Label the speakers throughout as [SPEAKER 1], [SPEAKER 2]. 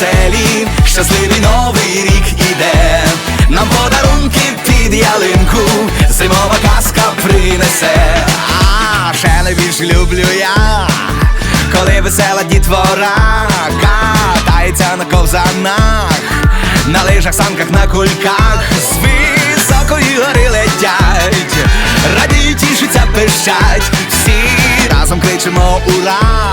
[SPEAKER 1] веселі, щасливий новий рік іде, нам подарунки під ялинку, зимова казка принесе, а ще найбільше люблю я коли весела дітвора катається на ковзанах, на лижах, санках, на кульках, з високої гори летять, радіють, тішаться, пищать, всі разом кричимо ура!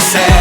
[SPEAKER 1] ser.